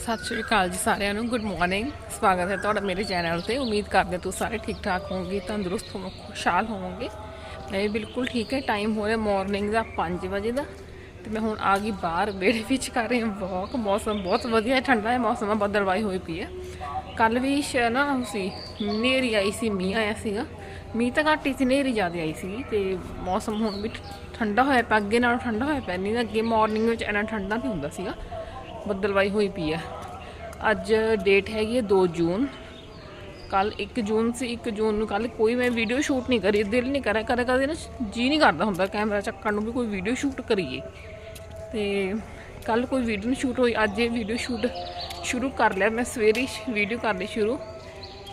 ਸਤਿ ਸ਼੍ਰੀ ਅਕਾਲ ਜੀ ਸਾਰਿਆਂ ਨੂੰ। ਗੁੱਡ ਮਾਰਨਿੰਗ ਸਵਾਗਤ ਹੈ ਤੁਹਾਡਾ ਮੇਰੇ ਚੈਨਲ ਤੇ। ਉਮੀਦ ਕਰਦੇ ਹਾਂ ਤੁਸੀਂ ਸਾਰੇ ਠੀਕ ਠਾਕ ਹੋਵੋਗੇ, ਤੰਦਰੁਸਤ ਹੋਵੋਗੇ ਖੁਸ਼ਹਾਲ ਹੋਵੋਗੇ। ਮੈਂ ਬਿਲਕੁਲ ਠੀਕ ਹੈ। ਟਾਈਮ ਹੋ ਰਿਹਾ ਮਾਰਨਿੰਗ ਦਾ 5 ਵਜੇ ਦਾ। ਤੇ ਮੈਂ ਹੁਣ ਆ ਗਈ ਬਾਹਰ, ਵਿਹੜੇ ਵਿੱਚ ਕਰ ਰਹੀ ਹਾਂ ਵਾਕ ਮੌਸਮ ਬਹੁਤ ਵਧੀਆ ਹੈ, ਠੰਡਾ ਹੈ, ਮੌਸਮ ਬੱਦਲਵਾਈ ਹੋਈ ਪਈ ਹੈ। ਕੱਲ ਵੀ ਸ਼ ਨਾ ਸੀ ਨੇਰੀ ਆਈ ਸੀ, ਮੀਂਹ ਆਇਆ ਸੀਗਾ। ਮੀਂਹ ਤਾਂ ਘੱਟ ਹੀ ਸੀ, ਨੇਰੀ ਜ਼ਿਆਦਾ ਆਈ ਸੀ। ਤੇ ਮੌਸਮ ਹੁਣ ਵੀ ਠੰਡਾ ਹੋਇਆ ਪਿਆ, ਅੱਗੇ ਨਾਲੋਂ ਠੰਡਾ ਹੋਇਆ ਪਿਆ। ਨਹੀਂ ਤਾਂ ਅੱਗੇ ਮਾਰਨਿੰਗ ਵਿੱਚ ਇੰਨਾ ਠੰਡਾ ਨਹੀਂ ਹੁੰਦਾ ਸੀਗਾ। ਬੱਦਲਵਾਈ ਹੋਈ ਪਈ ਹੈ ਅੱਜ ਡੇਟ ਹੈਗੀ ਹੈ 2 ਜੂਨ। ਕੱਲ 1 ਜੂਨ ਸੀ 1 ਜੂਨ ਨੂੰ ਕੱਲ ਕੋਈ ਮੈਂ ਵੀਡੀਓ ਸ਼ੂਟ ਨਹੀਂ ਕਰੀ, ਦਿਲ ਨਹੀਂ ਕਰਿਆ, ਕਦੇ ਕਦੇ ਨਾ ਜੀ ਨਹੀਂ ਕਰਦਾ ਹੁੰਦਾ ਕੈਮਰਾ ਚੱਕਣ ਨੂੰ ਵੀ ਕੋਈ ਵੀਡੀਓ ਸ਼ੂਟ ਕਰੀਏ। ਤੇ ਕੱਲ ਕੋਈ ਵੀਡੀਓ ਨਹੀਂ ਸ਼ੂਟ ਹੋਈ, ਅੱਜ ਇਹ ਵੀਡੀਓ ਸ਼ੂਟ ਸ਼ੁਰੂ ਕਰ ਲਿਆ ਮੈਂ, ਸਵੇਰੇ ਵੀਡੀਓ ਕਰਨੀ ਸ਼ੁਰੂ।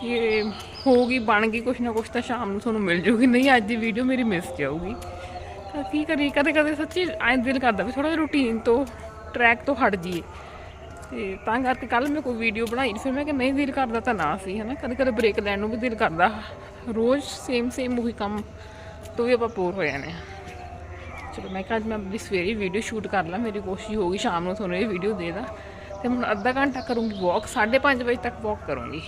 ਇਹ ਹੋਊਗੀ, ਬਣ ਗਈ, ਕੁਛ ਨਾ ਕੁਛ ਤਾਂ ਸ਼ਾਮ ਨੂੰ ਤੁਹਾਨੂੰ ਮਿਲ ਜੂਗੀ, ਨਹੀਂ ਅੱਜ ਦੀ ਵੀਡੀਓ ਮੇਰੀ ਮਿਸ ਜਾਊਗੀ। ਤਾਂ ਕੀ ਕਰੀ ਕਦੇ ਕਦੇ ਸੱਚੀ ਐਂ ਦਿਲ ਕਰਦਾ ਵੀ ਥੋੜਾ ਜਿਹਾ ਰੂਟੀਨ ਤੋਂ ਟਰੈਕ ਤੋਂ ਹਟ ਜਾਈਏ। ਤੇ ਤਾਂ ਕਰਕੇ ਕੱਲ ਮੈਂ ਕੋਈ ਵੀਡੀਓ ਬਣਾਈ ਫਿਰ ਮੈਂ ਕਿ ਨਹੀਂ ਦਿਲ ਕਰਦਾ ਤਾਂ ਨਾ ਸੀ, ਹਨਾ। ਕਦੇ ਕਦੇ ਬ੍ਰੇਕ ਲੈਣ ਨੂੰ ਵੀ ਦਿਲ ਕਰਦਾ। ਰੋਜ਼ ਸੇਮ ਸੇਮ ਉਹੀ ਕੰਮ ਤੋਂ ਵੀ ਆਪਾਂ ਪੂਰ ਹੋ ਜਾਂਦੇ ਹਾਂ ਚਲੋ ਮੈਂ ਕਿਹਾ ਅੱਜ ਮੈਂ ਆਪਣੀ ਸਵੇਰੇ ਵੀਡੀਓ ਸ਼ੂਟ ਕਰ ਲਾਂ, ਮੇਰੀ ਕੋਸ਼ਿਸ਼ ਹੋਊਗੀ ਸ਼ਾਮ ਨੂੰ ਤੁਹਾਨੂੰ ਇਹ ਵੀਡੀਓ ਦੇ ਦਾਂ। ਤੇ ਹੁਣ ਅੱਧਾ ਘੰਟਾ ਕਰੂੰਗੀ ਵਾਕ 5:30 ਵਜੇ ਤੱਕ ਵਾਕ ਕਰੂੰਗੀ।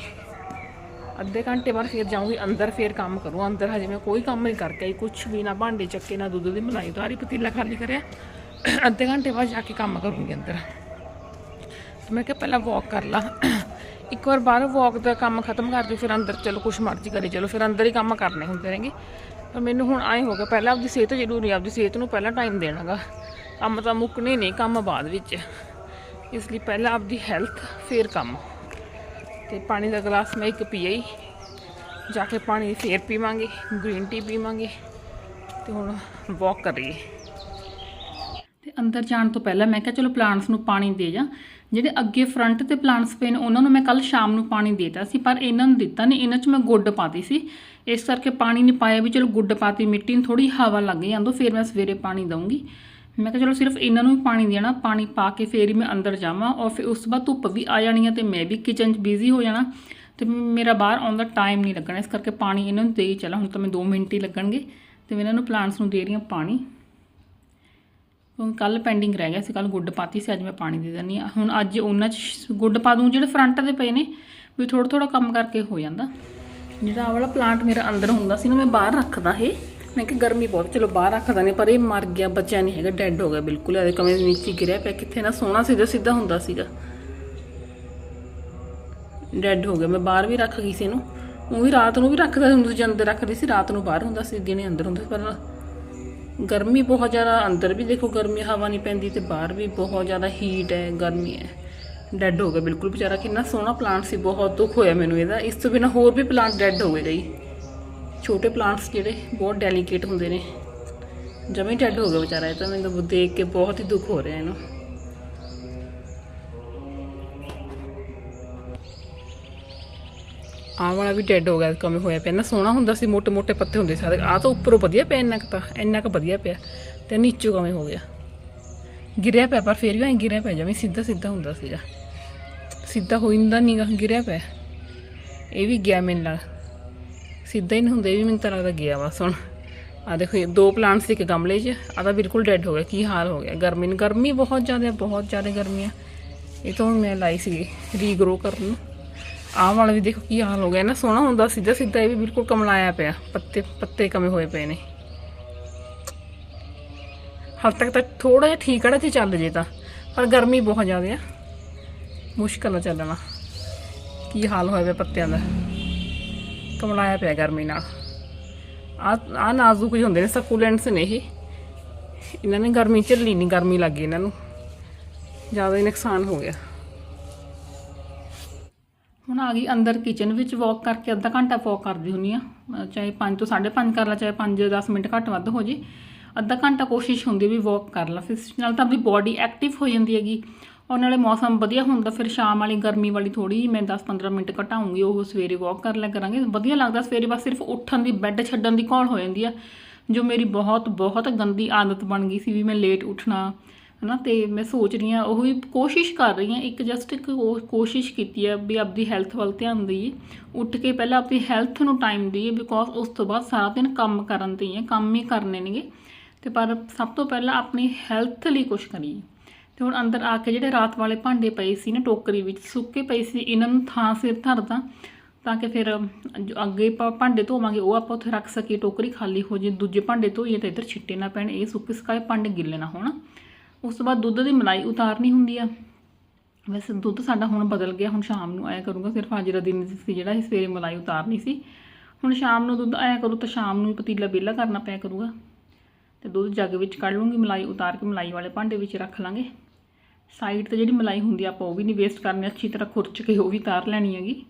ਅੱਧੇ ਘੰਟੇ ਬਾਅਦ ਫਿਰ ਜਾਊਂਗੀ, ਅੰਦਰ ਫਿਰ ਕੰਮ ਕਰੂੰ। ਅੰਦਰ ਹਜੇ ਮੈਂ ਕੋਈ ਕੰਮ ਨਹੀਂ ਕਰਕੇ ਆਈ ਕੁਝ ਵੀ ਨਾ, ਭਾਂਡੇ ਚੱਕੇ, ਨਾ ਦੁੱਧ ਦੀ ਮਲਾਈ ਉਤਾਰੀ ਪਤੀਲਾ ਖਾਲੀ ਕਰਿਆ। ਅੱਧੇ ਘੰਟੇ ਬਾਅਦ ਜਾ ਕੇ ਕੰਮ ਕਰੂੰਗੀ ਅੰਦਰ। ਤੇ ਮੈਂ ਕਿਹਾ ਪਹਿਲਾਂ ਵਾਕ ਕਰ ਲਾ। ਇੱਕ ਵਾਰ ਬਾਹਰ ਵਾਕ ਦਾ ਕੰਮ ਖਤਮ ਕਰ ਦਿਓ, ਫਿਰ ਅੰਦਰ ਚਲੋ, ਕੁਛ ਮਰਜ਼ੀ ਕਰੀ ਚਲੋ, ਫਿਰ ਅੰਦਰ ਹੀ ਕੰਮ ਕਰਨੇ ਹੁੰਦੇ ਨੇਗੇ। ਪਰ ਮੈਨੂੰ ਹੁਣ ਆਏ ਹੋ ਗਿਆ, ਪਹਿਲਾਂ ਆਪਦੀ ਸਿਹਤ ਜ਼ਰੂਰੀ ਆਪਦੀ ਸਿਹਤ ਨੂੰ ਪਹਿਲਾਂ ਟਾਈਮ ਦੇਣਾਗਾ ਕੰਮ ਤਾਂ ਮੁੱਕਣੇ ਨਹੀਂ ਕੰਮ ਬਾਅਦ ਵਿੱਚ। ਇਸ ਲਈ ਪਹਿਲਾਂ ਆਪਦੀ ਹੈਲਥ ਫਿਰ ਕੰਮ। ਤੇ ਪਾਣੀ ਦਾ ਗਲਾਸ ਮੈਂ ਇੱਕ ਪੀਆ ਹੀ ਜਾ ਕੇ ਪਾਣੀ ਫੇਰ ਪੀਵਾਂਗੇ ਗ੍ਰੀਨ ਟੀ ਪੀਵਾਂਗੇ। ਤੇ ਹੁਣ ਵਾਕ ਕਰੀਏ। ਤੇ ਅੰਦਰ ਜਾਣ ਤੋਂ ਪਹਿਲਾਂ ਮੈਂ ਕਿਹਾ ਚਲੋ ਪਲਾਂਟਸ ਨੂੰ ਪਾਣੀ ਦੇ ਜਾ। ਜਿਹੜੇ ਅੱਗੇ ਫਰੰਟ ਤੇ ਪਲਾਂਟਸ ਪਏ ਨੇ, ਉਹਨਾਂ ਨੂੰ ਮੈਂ ਕੱਲ ਸ਼ਾਮ ਨੂੰ ਪਾਣੀ ਦੇਤਾ ਸੀ, ਪਰ ਇਹਨਾਂ ਨੂੰ ਦਿੱਤਾ ਨਹੀਂ ਇਹਨਾਂ 'ਚ ਮੈਂ ਗੁੱਡ ਪਾਤੀ ਸੀ। ਇਸ ਕਰਕੇ ਪਾਣੀ ਨਹੀਂ ਪਾਇਆ ਵੀ ਚਲੋ ਗੁੱਡ ਪਾਤੀ, ਮਿੱਟੀ ਨੂੰ ਥੋੜੀ ਹਵਾ ਲੱਗ ਜਾਂਦੋ ਫਿਰ ਮੈਂ ਸਵੇਰੇ ਪਾਣੀ ਦਊਂਗੀ। ਮੈਂ ਕਿਹਾ ਚਲੋ ਸਿਰਫ ਇਹਨਾਂ ਨੂੰ ਹੀ ਪਾਣੀ ਦੇਣਾ, ਪਾਣੀ ਪਾ ਕੇ ਫੇਰ ਹੀ ਮੈਂ ਅੰਦਰ ਜਾਵਾਂ, ਔਰ ਫਿਰ ਉਸ ਤੋਂ ਬਾਅਦ ਧੁੱਪ ਵੀ ਆ ਜਾਣੀ ਆ ਤੇ ਮੈਂ ਵੀ ਕਿਚਨ 'ਚ ਬਿਜ਼ੀ ਹੋ ਜਾਣਾ। ਤੇ ਮੇਰਾ ਬਾਹਰ ਆਉਣ ਦਾ ਟਾਈਮ ਨਹੀਂ ਲੱਗਣਾ, ਇਸ ਕਰਕੇ ਪਾਣੀ ਇਹਨਾਂ ਨੂੰ ਦੇ ਹੀ ਚਲਾ, ਹੁਣ ਤਾਂ ਮੈਂ 2 ਮਿੰਟ ਹੀ ਲੱਗਣਗੇ। ਤੇ ਮੈਂ ਇਹਨਾਂ ਨੂੰ ਪਲਾਂਟਸ ਨੂੰ ਦੇ ਰਹੀ ਹਾਂ ਪਾਣੀ। ਕਿਉਂਕਿ ਕੱਲ ਪੈਂਡਿੰਗ ਰਹਿ ਗਿਆ ਸੀ ਕੱਲ ਗੁੱਡ ਪਾਤੀ ਸੀ, ਅੱਜ ਮੈਂ ਪਾਣੀ ਦੇ ਦਿੰਦੀ ਆ ਹੁਣ ਅੱਜ ਉਹਨਾਂ 'ਚ ਗੁੱਡ ਪਾ ਦੂੰ, ਜਿਹੜੇ ਫਰੰਟ ਦੇ ਪਏ ਨੇ, ਵੀ ਥੋੜਾ ਥੋੜਾ ਕੰਮ ਕਰਕੇ ਹੋ ਜਾਂਦਾ। ਜਿਹੜਾ ਆ ਵਾਲਾ ਪਲਾਂਟ ਮੇਰਾ ਅੰਦਰ ਹੁੰਦਾ ਸੀ ਨਾ, ਮੈਂ ਬਾਹਰ ਰੱਖਦਾ ਇਹ ਮੈਂ ਕਿ ਗਰਮੀ ਬਹੁਤ, ਚਲੋ ਬਾਹਰ ਰੱਖਦਾ ਨਹੀਂ ਪਰ ਇਹ ਮਰ ਗਿਆ, ਬਚਿਆ ਨਹੀਂ ਹੈਗਾ ਡੈੱਡ ਹੋ ਗਿਆ ਬਿਲਕੁਲ। ਇਹਦੇ ਕਮੇ ਦੇ ਨੀਚੇ ਗਿਰਿਆ ਪਿਆ, ਕਿੱਥੇ ਨਾ ਸੋਹਣਾ ਸਿੱਧਾ ਸਿੱਧਾ ਹੁੰਦਾ ਸੀਗਾ। ਡੈੱਡ ਹੋ ਗਿਆ, ਮੈਂ ਬਾਹਰ ਵੀ ਰੱਖ ਗਈ ਸੀ ਇਹਨੂੰ। ਉਹ ਵੀ ਰਾਤ ਨੂੰ ਵੀ ਰੱਖਦਾ ਹੁੰਦਾ ਸੀ ਅੰਦਰ ਰੱਖਦੀ ਸੀ, ਰਾਤ ਨੂੰ ਬਾਹਰ ਹੁੰਦਾ ਸੀ ਦਿਨੇ ਅੰਦਰ ਹੁੰਦਾ ਸੀ, ਪਰ ਗਰਮੀ ਬਹੁਤ ਜ਼ਿਆਦਾ, ਅੰਦਰ ਵੀ ਦੇਖੋ ਗਰਮੀ ਹਵਾ ਨਹੀਂ ਪੈਂਦੀ ਤੇ ਬਾਹਰ ਵੀ ਬਹੁਤ ਜ਼ਿਆਦਾ ਹੀਟ ਹੈ, ਗਰਮੀ ਹੈ। ਡੈੱਡ ਹੋ ਗਿਆ ਬਿਲਕੁਲ ਵਿਚਾਰਾ, ਕਿੰਨਾ ਸੋਹਣਾ ਪਲਾਂਟ ਸੀ, ਬਹੁਤ ਦੁੱਖ ਹੋਇਆ ਮੈਨੂੰ ਇਹਦਾ। ਇਸ ਤੋਂ ਬਿਨਾ ਹੋਰ ਵੀ ਪਲਾਂਟ ਡੈੱਡ ਹੋ ਗਏ ਜੀ ਛੋਟੇ ਪਲਾਂਟਸ ਜਿਹੜੇ, ਬਹੁਤ ਡੈਲੀਕੇਟ ਹੁੰਦੇ ਨੇ। ਜਮੇ ਡੈੱਡ ਹੋ ਗਿਆ ਵਿਚਾਰਾ, ਇਹ ਤਾਂ ਮੈਨੂੰ ਦੇਖ ਕੇ ਬਹੁਤ ਹੀ ਦੁੱਖ ਹੋ ਰਿਹਾ ਇਹਨੂੰ। ਆਹ ਵਾਲਾ ਵੀ ਡੈੱਡ ਹੋ ਗਿਆ ਕਮੇ ਹੋਇਆ ਪਿਆ। ਨਾ ਸੋਹਣਾ ਹੁੰਦਾ ਸੀ, ਮੋਟੇ ਮੋਟੇ ਪੱਤੇ ਹੁੰਦੇ ਸਾਰੇ ਆਹ ਤਾਂ ਉੱਪਰੋਂ ਵਧੀਆ ਪਿਆ ਇੰਨਾ ਕੁ ਤਾਂ, ਇੰਨਾ ਕੁ ਵਧੀਆ ਪਿਆ। ਤੇ ਨੀਚੋਂ ਕਵੇਂ ਹੋ ਗਿਆ। ਗਿਰਿਆ ਪਿਆ, ਪਰ ਫੇਰ ਵੀ ਐਂ ਗਿਰਿਆ ਪਿਆ, ਜਿਵੇਂ ਸਿੱਧਾ ਸਿੱਧਾ ਹੁੰਦਾ ਸੀਗਾ। ਸਿੱਧਾ ਹੋਇੰਦਾ ਨਹੀਂਗਾ ਗਿਰਿਆ ਪਿਆ। ਇਹ ਵੀ ਗਿਆ ਮੈਨੂੰ ਲੱਗ ਸਿੱਧਾ ਹੀ ਨਹੀਂ ਹੁੰਦਾ, ਇਹ ਵੀ ਮੈਨੂੰ ਤਾਂ ਲੱਗਦਾ ਗਿਆ ਵਾ ਹੁਣ ਆ ਦੇਖੋ, ਇਹ ਦੋ ਪਲਾਂਟਸ ਇੱਕ ਗਮਲੇ 'ਚ ਆ ਤਾਂ ਬਿਲਕੁਲ ਡੈੱਡ ਹੋ ਗਿਆ, ਕੀ ਹਾਲ ਹੋ ਗਿਆ। ਗਰਮੀ ਨੂੰ, ਗਰਮੀ ਬਹੁਤ ਜ਼ਿਆਦਾ ਬਹੁਤ ਜ਼ਿਆਦਾ ਗਰਮੀ ਆ। ਇਹ ਤਾਂ ਮੈਂ ਲਾਈ ਸੀ ਰੀਗਰੋ ਕਰਨ ਨੂੰ। ਆਹ ਵਾਲਾ ਵੀ ਦੇਖੋ ਕੀ ਹਾਲ ਹੋ ਗਿਆ। ਨਾ ਸੋਹਣਾ ਹੁੰਦਾ ਸਿੱਧਾ ਸਿੱਧਾ ਇਹ ਵੀ ਬਿਲਕੁਲ ਕਮਲਾਇਆ ਪਿਆ। ਪੱਤੇ ਪੱਤੇ ਕਮੇ ਹੋਏ ਪਏ ਨੇ। ਹਾਲ ਤੱਕ ਤਾਂ ਥੋੜਾ ਜਿਹਾ ਠੀਕ ਹੈ ਤੇ ਚੱਲ ਜੇ ਤਾਂ। ਪਰ ਗਰਮੀ ਬਹੁਤ ਜ਼ਿਆਦਾ ਆ। ਮੁਸ਼ਕਲ ਆ ਚੱਲਣਾ। ਕੀ ਹਾਲ ਹੋਇਆ ਪਿਆ ਪੱਤਿਆਂ ਦਾ। ਕਮਲਾਇਆ ਪਿਆ ਗਰਮੀ ਨਾਲ। ਆ ਆ ਨਾਜ਼ੁਕ ਹੀ ਹੁੰਦੇ ਨੇ ਸਕੂਲੈਂਟਸ ਨੇ ਇਹ। ਇਹਨਾਂ ਨੇ ਗਰਮੀ ਝੱਲੀ ਨਹੀਂ ਗਰਮੀ ਲੱਗੀ ਇਹਨਾਂ ਨੂੰ। ਜ਼ਿਆਦਾ ਹੀ ਨੁਕਸਾਨ ਹੋ ਗਿਆ। ਹੁਣ ਆ ਗਈ ਅੰਦਰ ਕਿਚਨ ਵਿੱਚ ਵਾਕ ਕਰਕੇ ਅੱਧਾ ਘੰਟਾ ਵਾਕ ਕਰਦੀ ਹੁੰਨੀ ਆ ਚਾਹੇ 5 ਤੋਂ 5:30 ਕਰ ਲਾ, ਚਾਹੇ 5-10 ਮਿੰਟ ਘੱਟ ਵੱਧ ਹੋ ਜੇ। ਅੱਧਾ ਘੰਟਾ ਕੋਸ਼ਿਸ਼ ਹੁੰਦੀ ਵੀ ਵਾਕ ਕਰ ਲਾ। ਫਿਰ ਨਾਲ ਤਾਂ ਆਪਣੀ ਬਾਡੀ ਐਕਟਿਵ ਹੋ ਜਾਂਦੀ ਹੈਗੀ। ਔਰ ਨਾਲੇ ਮੌਸਮ ਵਧੀਆ ਹੁੰਦਾ, ਫਿਰ ਸ਼ਾਮ ਵਾਲੀ, ਗਰਮੀ ਵਾਲੀ ਥੋੜੀ ਮੈਂ 10-15 ਮਿੰਟ ਘਟਾਉਂਗੀ, ਉਹ ਸਵੇਰੇ ਵਾਕ ਕਰ ਲਿਆ ਕਰਾਂਗੇ। ਵਧੀਆ ਲੱਗਦਾ ਸਵੇਰੇ ਬਸ ਸਿਰਫ ਉੱਠਣ ਦੀ ਬੈੱਡ ਛੱਡਣ ਦੀ ਘੋਲ ਹੋ ਜਾਂਦੀ ਆ, ਜੋ ਮੇਰੀ ਬਹੁਤ ਬਹੁਤ ਗੰਦੀ ਆਦਤ ਬਣ ਗਈ ਸੀ ਵੀ ਮੈਂ ਲੇਟ ਉੱਠਣਾ। ਹਨਾ, ਤੇ ਮੈਂ ਸੋਚ ਰਹੀ ਹਾਂ, ਉਹ ਵੀ ਕੋਸ਼ਿਸ਼ ਕਰ ਰਹੀ ਹਾਂ, ਇੱਕ ਜਸਟ ਇੱਕ ਕੋ- ਕੋਸ਼ਿਸ਼ ਕੀਤੀ ਹੈ ਵੀ ਆਪਦੀ ਹੈਲਥ ਵੱਲ ਧਿਆਨ ਦਈਏ। ਉੱਠ ਕੇ ਪਹਿਲਾਂ ਆਪਣੀ ਹੈਲਥ ਨੂੰ ਟਾਈਮ ਦਈਏ ਬਿਕੋਜ਼ ਉਸ ਤੋਂ ਬਾਅਦ ਸਾਰਾ ਦਿਨ ਕੰਮ ਕਰਨ ਤੇ ਹੀ ਹੈ ਕੰਮ ਹੀ ਕਰਨੇ ਨੇਗੇ। ਤੇ ਪਰ ਸਭ ਤੋਂ ਪਹਿਲਾਂ ਆਪਣੀ ਹੈਲਥ ਲਈ ਕੁਝ ਕਰੀਏ। ਤੇ ਹੁਣ ਅੰਦਰ ਆ ਕੇ ਜਿਹੜੇ ਰਾਤ ਵਾਲੇ ਭਾਂਡੇ ਪਏ ਸੀ ਨਾ, ਟੋਕਰੀ ਵਿੱਚ, ਸੁੱਕੇ ਪਏ ਸੀ, ਇਹਨਾਂ ਨੂੰ ਥਾਂ ਸਿਰ ਧਰਦਾ, ਤਾਂ ਕਿ ਫਿਰ ਜੋ ਅੱਗੇ ਆਪਾਂ ਭਾਂਡੇ ਧੋਵਾਂਗੇ, ਉਹ ਆਪਾਂ ਉੱਥੇ ਰੱਖ ਸਕੀਏ, ਟੋਕਰੀ ਖਾਲੀ ਹੋ ਜੇ, ਦੂਜੇ ਭਾਂਡੇ ਧੋਈਏ ਤਾਂ ਇੱਧਰ ਛਿੱਟੇ ਨਾ ਪੈਣ, ਇਹ ਸੁੱਕੇ ਸਕਾਏ ਭਾਂਡੇ ਗਿੱਲੇ ਨਾ ਹੋਣ। ਉਸ ਤੋਂ ਬਾਅਦ ਦੁੱਧ ਦੀ ਮਲਾਈ ਉਤਾਰਨੀ ਹੁੰਦੀ ਆ। ਵੈਸੇ ਦੁੱਧ ਸਾਡਾ ਹੁਣ ਬਦਲ ਗਿਆ, ਹੁਣ ਸ਼ਾਮ ਨੂੰ ਆਇਆ ਕਰੂੰਗਾ। ਸਿਰਫ ਅੱਜ ਦਾ ਦਿਨ ਸੀ ਜਿਹੜਾ ਅਸੀਂ ਸਵੇਰੇ ਮਲਾਈ ਉਤਾਰਨੀ ਸੀ। ਹੁਣ ਸ਼ਾਮ ਨੂੰ ਦੁੱਧ ਆਇਆ ਕਰੂ ਤਾਂ ਸ਼ਾਮ ਨੂੰ ਪਤੀਲਾ ਬੇਲਾ ਕਰਨਾ ਪਿਆ ਕਰੂਗਾ। ਤੇ ਦੁੱਧ ਜੱਗ ਵਿੱਚ ਕੱਢ ਲੂੰਗੀ, ਮਲਾਈ ਉਤਾਰ ਕੇ ਮਲਾਈ ਵਾਲੇ ਭਾਂਡੇ ਵਿੱਚ ਰੱਖ ਲਾਂਗੇ। ਸਾਈਡ ਤੇ ਜਿਹੜੀ ਮਲਾਈ ਹੁੰਦੀ ਆ ਆਪਾਂ ਉਹ ਵੀ ਨਹੀਂ ਵੇਸਟ ਕਰਨੀ, ਅੱਛੀ ਤਰ੍ਹਾਂ ਖੁਰਚ ਕੇ ਉਹ ਵੀ ਉਤਾਰ ਲੈਣੀ ਹੈਗੀ।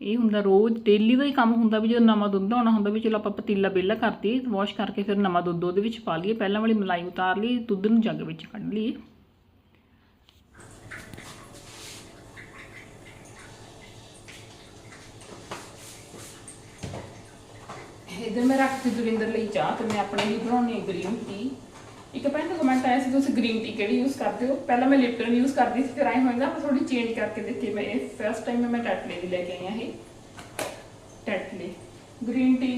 ਇਹ ਹੁੰਦਾ ਰੋਜ਼ ਡੇਲੀ ਦਾ ਹੀ ਕੰਮ ਹੁੰਦਾ ਵੀ ਜਦੋਂ ਨਵਾਂ ਦੁੱਧ ਆਉਣਾ ਹੁੰਦਾ ਵੀ ਚਲੋ ਆਪਾਂ ਪਤੀਲਾ ਬੇਲਾ ਕਰਤੀ ਵਾਸ਼ ਕਰਕੇ ਫਿਰ ਨਵਾਂ ਦੁੱਧ ਉਹਦੇ ਵਿੱਚ ਪਾ ਲਈਏ। ਪਹਿਲਾਂ ਵਾਲੀ ਮਲਾਈ ਉਤਾਰ ਲਈ ਦੁੱਧ ਨੂੰ ਜੱਗ ਵਿੱਚ ਕੱਢ ਲਈਏ। ਇਧਰ ਮੈਂ ਰੱਖਤੀ ਦੁਰਿੰਦਰ ਲਈ ਚਾਹ ਤੇ ਮੈਂ ਆਪਣੇ ਲਈ ਬਣਾਉਣੀ ਹੈ ਗ੍ਰੀਨ ਟੀ। ਇੱਕ ਭੈਣ ਦਾ ਕਮੈਂਟ ਆਇਆ ਸੀ ਤੁਸੀਂ ਗ੍ਰੀਨ ਟੀ ਕਿਹੜੀ ਯੂਜ਼ ਕਰਦੇ ਹੋ? ਪਹਿਲਾਂ ਮੈਂ ਲਿਪਟਨ ਯੂਜ਼ ਕਰਦੀ ਸੀ, ਫਿਰ ਆਈ ਹੋਏਗਾ ਆਪਾਂ ਥੋੜੀ ਚੇਂਜ ਕਰਕੇ ਦੇਖੀ। ਮੈਂ ਇਹ ਫਸਟ ਟਾਈਮ ਮੈਂ ਟੈਟਲੇ ਦੀ ਲੈ ਕੇ ਆਈ ਹਾਂ ਇਹ। ਟੈਟਲੇ ਗ੍ਰੀਨ ਟੀ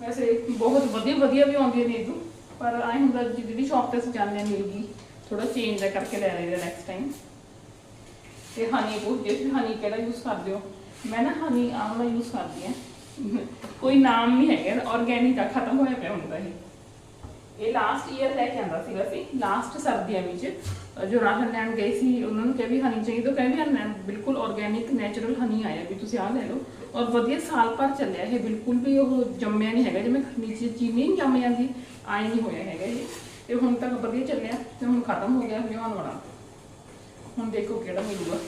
ਵੈਸੇ ਬਹੁਤ ਵਧੀਆ ਵਧੀਆ ਵੀ ਆਉਂਦੀਆਂ ਨੇ ਇਹਦੂ ਪਰ ਆਏ ਹੁੰਦਾ ਜਿਹਦੀ ਸ਼ਾਪ ਤੇ ਅਸੀਂ ਜਾਂਦੇ ਹਾਂ, ਮਿਲ ਗਈ। ਥੋੜਾ ਚੇਂਜ ਦਾ ਕਰਕੇ ਲੈ ਲਈਦਾ ਨੈਕਸਟ ਟਾਈਮ ਤੇ ਹਨੀ ਪੁੱਛਦੇ ਸੀ ਹਨੀ ਕਿਹੜਾ ਯੂਜ਼ ਕਰਦੇ ਹੋ? ਮੈਂ ਨਾ ਹਨੀ ਆਮਲਾ ਯੂਜ਼ ਕਰਦੀ ਹਾਂ। ਕੋਈ ਨਾਮ ਨਹੀਂ ਹੈਗਾ ਆਰਗੈਨਿਕ ਆ, ਖਤਮ ਹੋਇਆ ਪਿਆ ਹੁੰਦਾ ਇਹ। ਇਹ ਲਾਸਟ ਈਅਰ ਲੈ ਕੇ ਆਂਦਾ ਸੀਗਾ ਸੀ ਲਾਸਟ ਸਰਦੀਆਂ ਵਿੱਚ। ਜੋ ਰਾਸ਼ਨ ਲੈਣ ਗਏ ਸੀ, ਉਹਨਾਂ ਨੂੰ ਕਿਹਾ ਵੀ ਹਨੀ ਚਾਹੀਦਾ, ਉਹ ਕਹਿੰਦੇ ਹਨ ਬਿਲਕੁਲ ਆਰਗੈਨਿਕ ਨੈਚੁਰਲ ਹਨੀ ਆਇਆ ਵੀ ਤੁਸੀਂ ਆ ਲੈ ਲਓ। ਔਰ ਵਧੀਆ ਸਾਲ ਭਰ ਚੱਲਿਆ ਇਹ, ਬਿਲਕੁਲ ਵੀ ਉਹ ਜੰਮਿਆ ਨਹੀਂ ਹੈਗਾ, ਜਿਵੇਂ ਨੀਚੇ ਚੀਨੀ ਨਹੀਂ ਜੰਮ ਜਾਂਦੀ ਆਈ ਨਹੀਂ ਹੋਇਆ ਹੈਗਾ ਇਹ। ਤੇ ਹੁਣ ਤੱਕ ਵਧੀਆ ਚੱਲਿਆ, ਤੇ ਹੁਣ ਖਤਮ ਹੋ ਗਿਆ ਲਿਆਉਣ ਵਾਲਾ ਹੁਣ ਦੇਖੋ ਕਿਹੜਾ ਮਿਲੂਗਾ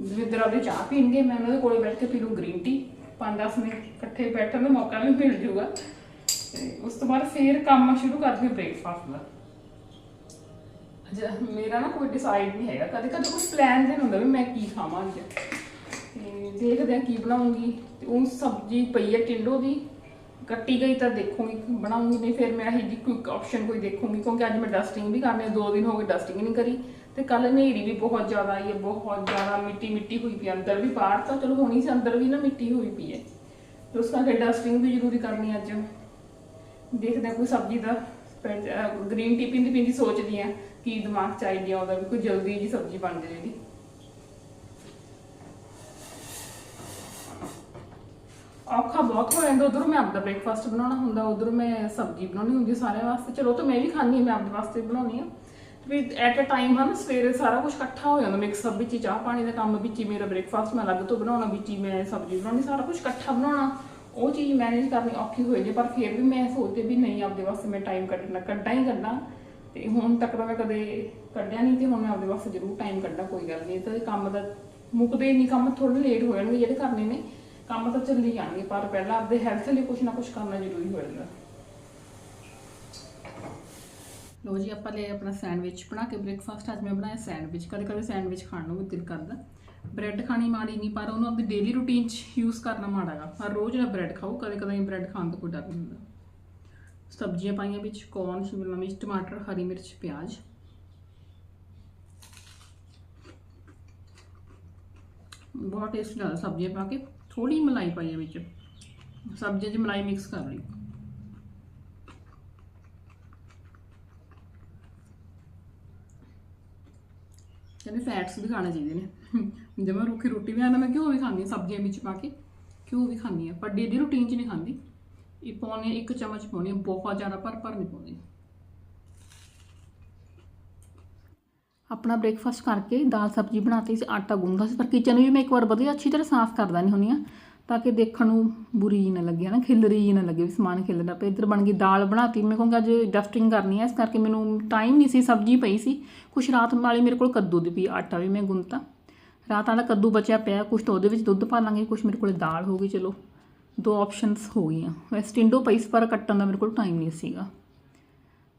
ਦਵਿੰਦਰ ਆਪਣੀ ਚਾਹ ਪੀਣਗੇ, ਮੈਂ ਉਹਨਾਂ ਦੇ ਕੋਲੇ ਬੈਠ ਕੇ ਪੀ ਲੂੰ ਗ੍ਰੀਨ ਟੀ 5-10 ਮਿੰਟ ਇਕੱਠੇ ਬੈਠਣ ਦਾ ਮੌਕਾ ਵੀ ਮਿਲ ਜਾਊਗਾ ਤੇ ਉਸ ਤੋਂ ਬਾਅਦ ਫੇਰ ਕੰਮ ਸ਼ੁਰੂ ਕਰਦੇ ਬ੍ਰੇਕਫਾਸਟ ਦਾ। ਮੇਰਾ ਨਾ ਕੋਈ ਡਿਸਾਈਡ ਨਹੀਂ ਹੈਗਾ। ਕਦੇ ਕਦੇ ਕੁਝ ਪਲਾਨ ਨਹੀਂ ਹੁੰਦਾ ਵੀ ਮੈਂ ਕੀ ਖਾਵਾਂ ਅੱਜ। ਦੇਖਦੇ ਆ ਕੀ ਬਣਾਉਂਗੀ। ਤੇ ਉਹ ਸਬਜ਼ੀ ਪਈ ਹੈ ਟਿੰਡੋ ਦੀ। ਕੱਟੀ ਗਈ ਤਾਂ ਦੇਖੂੰਗੀ ਬਣਾਉਂਗੀ ਨਹੀਂ, ਫਿਰ ਮੈਂ ਇਹ ਜੀ ਕੁਇਕ ਆਪਸ਼ਨ ਕੋਈ ਦੇਖੂੰਗੀ। ਕਿਉਂਕਿ ਅੱਜ ਮੈਂ ਡਸਟਿੰਗ ਵੀ ਕਰਨੀ ਹੈ ਦੋ ਦਿਨ ਹੋ ਗਏ ਡਸਟਿੰਗ ਨਹੀਂ ਕਰੀ। ਤੇ ਕੱਲ ਹਨੇਰੀ ਵੀ ਬਹੁਤ ਜ਼ਿਆਦਾ ਆਈ ਹੈ, ਬਹੁਤ ਜ਼ਿਆਦਾ ਮਿੱਟੀ ਮਿੱਟੀ ਹੋਈ ਪਈ ਹੈ। ਅੰਦਰ ਵੀ ਬਾਹਰ ਤਾਂ ਚਲੋ ਹੋਣੀ ਸੀ, ਅੰਦਰ ਵੀ ਨਾ ਮਿੱਟੀ ਹੋਈ ਪਈ ਹੈ। ਤੇ ਉਸ ਕਰਕੇ ਡਸਟਿੰਗ ਵੀ ਜ਼ਰੂਰੀ ਕਰਨੀ ਹੈ ਅੱਜ। ਦੇਖਦੇ ਹਾਂ, ਕੋਈ ਸਬਜ਼ੀ ਦਾ ਗ੍ਰੀਨ ਟੀ ਪੀਂਦੀ ਪੀਂਦੀ ਸੋਚਦੀ ਆ ਕੀ ਦਿਮਾਗ ਚ ਆਈਡੀਆ ਆਉਂਦਾ ਵੀ ਕੋਈ ਜਲਦੀ ਜੀ ਸਬਜ਼ੀ ਬਣ ਜਾਏ ਇਹਦੀ। ਔਖਾ ਬਹੁਤ ਹੋ ਜਾਂਦਾ, ਉਧਰ ਮੈਂ ਆਪਦਾ ਬ੍ਰੇਕਫਾਸਟ ਬਣਾਉਣਾ ਹੁੰਦਾ, ਉਧਰ ਮੈਂ ਸਬਜ਼ੀ ਬਣਾਉਣੀ ਹੁੰਦੀ ਸਾਰਿਆਂ ਵਾਸਤੇ। ਚਲੋ ਤਾਂ ਮੈਂ ਵੀ ਖਾਣੀ ਮੈਂ ਆਪਦੇ ਵਾਸਤੇ ਬਣਾਉਣੀ ਆ। ਵੀ ਐਟ ਅ ਟਾਈਮ ਹਨ ਸਵੇਰੇ ਸਾਰਾ ਕੁਝ ਇਕੱਠਾ ਹੋ ਜਾਂਦਾ ਮਿਕਸ ਅਪ ਵਿੱਚ ਹੀ ਚਾਹ ਪਾਣੀ ਦਾ ਕੰਮ, ਵਿੱਚ ਹੀ ਮੇਰਾ ਬ੍ਰੇਕਫਾਸਟ ਮੈਂ ਅਲੱਗ ਤੋਂ ਬਣਾਉਣਾ, ਵਿੱਚ ਹੀ ਮੈਂ ਸਬਜ਼ੀ ਬਣਾਉਣੀ, ਸਾਰਾ ਕੁਝ ਇਕੱਠਾ ਬਣਾਉਣਾ। ਉਹ ਚੀਜ਼ ਮੈਨੇਜ ਕਰਨੀ ਔਖੀ ਹੋ ਜਾਂਦੀ ਪਰ ਫਿਰ ਵੀ ਮੈਂ ਸੋਚਦੀ ਵੀ ਨਹੀਂ, ਆਪਦੇ ਵਾਸਤੇ ਮੈਂ ਟਾਈਮ ਕੱਢਣਾ, ਕੱਢਾਂ ਹੀ ਕੱਢਾਂ। ਤੇ ਹੁਣ ਤੱਕ ਤਾਂ ਮੈਂ ਕਦੇ ਕੱਢਿਆ ਨਹੀਂ ਤੇ ਹੁਣ ਮੈਂ ਆਪਦੇ ਵਾਸਤੇ ਜ਼ਰੂਰ ਟਾਈਮ ਕੱਢਾਂ, ਕੋਈ ਗੱਲ ਨਹੀਂ। ਇਹ ਤਾਂ ਕੰਮ ਦਾ ਮੁੱਕਦੇ ਨਹੀਂ, ਕੰਮ ਥੋੜੇ ਲੇਟ ਹੋ ਜਾਣਗੇ ਜਿਹੜੇ ਕਰਨੇ ਨੇ, ਕੰਮ ਤਾਂ ਚੱਲੀ ਜਾਣਗੇ, ਪਰ ਪਹਿਲਾਂ ਆਪਦੇ ਹੈਲਥ ਲਈ ਕੁਝ ਨਾ ਕੁਝ ਕਰਨਾ ਜ਼ਰੂਰੀ ਹੋ ਜਾਂਦਾ। ਲੋ ਜੀ, ਆਪਾਂ ਲੈ ਆਪਣਾ ਸੈਂਡਵਿਚ ਬਣਾ ਕੇ ਬ੍ਰੇਕਫਾਸਟ ਅੱਜ ਮੈਂ ਬਣਾਇਆ ਸੈਂਡਵਿਚ। ਕਦੇ ਕਦੇ ਸੈਂਡਵਿਚ ਖਾਣ ਨੂੰ ਵੀ ਦਿਲ ਕਰਦਾ। ਬ੍ਰੈਡ ਖਾਣੀ ਮਾੜੀ ਨਹੀਂ, ਪਰ ਉਹਨੂੰ ਆਪਣੀ ਡੇਲੀ ਰੂਟੀਨ 'ਚ ਯੂਜ਼ ਕਰਨਾ ਮਾੜਾ ਗਾ। ਹਰ ਰੋਜ਼ ਨਾ ਬ੍ਰੈਡ ਖਾਓ, ਕਦੇ ਕਦੇ ਬ੍ਰੈਡ ਖਾਣ ਤੋਂ ਕੋਈ ਡਰ ਨਹੀਂ ਹੁੰਦਾ। ਸਬਜ਼ੀਆਂ ਪਾਈਆਂ ਵਿੱਚ ਕੌਰਨ ਸ਼ਿਮਲਾ ਮਿਰਚ, ਟਮਾਟਰ, ਹਰੀ ਮਿਰਚ, ਪਿਆਜ਼। ਬਹੁਤ ਟੇਸਟੀ ਲੱਗਦਾ ਸਬਜ਼ੀਆਂ ਪਾ ਕੇ ਥੋੜੀ ਮਲਾਈ ਪਾਈ ਹੈ ਵਿੱਚ। ਸਬਜ਼ੀਆਂ 'ਚ ਮਲਾਈ ਮਿਕਸ ਕਰ ਲਈ। ਕਹਿੰਦੇ ਫੈਟਸ ਵੀ ਖਾਣੇ ਚਾਹੀਦੇ ਨੇ। ਜੇ ਮੈਂ ਰੁੱਖੀ ਰੋਟੀ ਵੀ ਆਂਦਾ ਮੈਂ ਘਿਓ ਵੀ ਖਾਂਦੀ ਹਾਂ ਸਬਜ਼ੀਆਂ ਵਿੱਚ ਪਾ ਕੇ ਘਿਓ ਵੀ ਖਾਂਦੀ ਹਾਂ ਪਰ ਡੇਲੀ ਰੂਟੀਨ 'ਚ ਨਹੀਂ ਖਾਂਦੀ। ਇਹ ਪਾਉਣੀ ਆ, ਇੱਕ ਚਮਚ ਪਾਉਣੀ ਬਹੁਤ ਜ਼ਿਆਦਾ ਭਰ ਭਰ ਨਹੀਂ ਪਾਉਂਦੀ। ਆਪਣਾ ਬ੍ਰੇਕਫਾਸਟ ਕਰਕੇ ਦਾਲ ਸਬਜ਼ੀ ਬਣਾਤੀ ਸੀ ਆਟਾ ਗੁੰਨਦਾ ਸੀ ਪਰ ਕਿਚਨ ਵੀ ਮੈਂ ਇੱਕ ਵਾਰ ਵਧੀਆ ਅੱਛੀ ਤਰ੍ਹਾਂ ਸਾਫ਼ ਕਰਦਾ ਦਾਨੀ ਹੁੰਦੀ ਆ ਤਾਂ ਕਿ ਦੇਖਣ ਨੂੰ ਬੁਰੀ ਜਿਹੀ ਨਾ ਲੱਗੇ ਨਾ ਖਿਲਰੀ ਜਿਹੀ ਨਾ ਲੱਗੇ ਵੀ ਸਮਾਨ ਖਿਲਰਦਾ ਪਿਆ। ਇੱਧਰ ਬਣ ਗਈ ਦਾਲ ਬਣਾਤੀ। ਮੈਂ ਕਹੂੰਗਾ ਅੱਜ ਡਸਟਿੰਗ ਕਰਨੀ ਹੈ ਇਸ ਕਰਕੇ ਮੈਨੂੰ ਟਾਈਮ ਨਹੀਂ ਸੀ, ਸਬਜ਼ੀ ਪਈ ਸੀ। ਕੁਛ ਰਾਤ ਵਾਲੀ ਮੇਰੇ ਕੋਲ ਕੱਦੂ ਦੀ ਪਈ ਆਟਾ ਵੀ ਮੈਂ ਗੁੰਨਤਾ। ਰਾਤ ਵਾਲਾ ਕੱਦੂ ਬਚਿਆ ਪਿਆ, ਕੁਛ ਤਾਂ ਉਹਦੇ ਵਿੱਚ ਦੁੱਧ ਪਾ ਲਾਂਗੇ, ਕੁਛ ਮੇਰੇ ਕੋਲ ਦਾਲ ਹੋ ਗਈ, ਚਲੋ। ਦੋ ਆਪਸ਼ਨਸ ਹੋ ਗਈਆਂ। ਵੈਸੇ ਟਿੰਡੋ ਪਈ ਸੀ ਪਰ ਕੱਟਣ ਦਾ ਮੇਰੇ ਕੋਲ ਟਾਈਮ ਨਹੀਂ ਸੀਗਾ।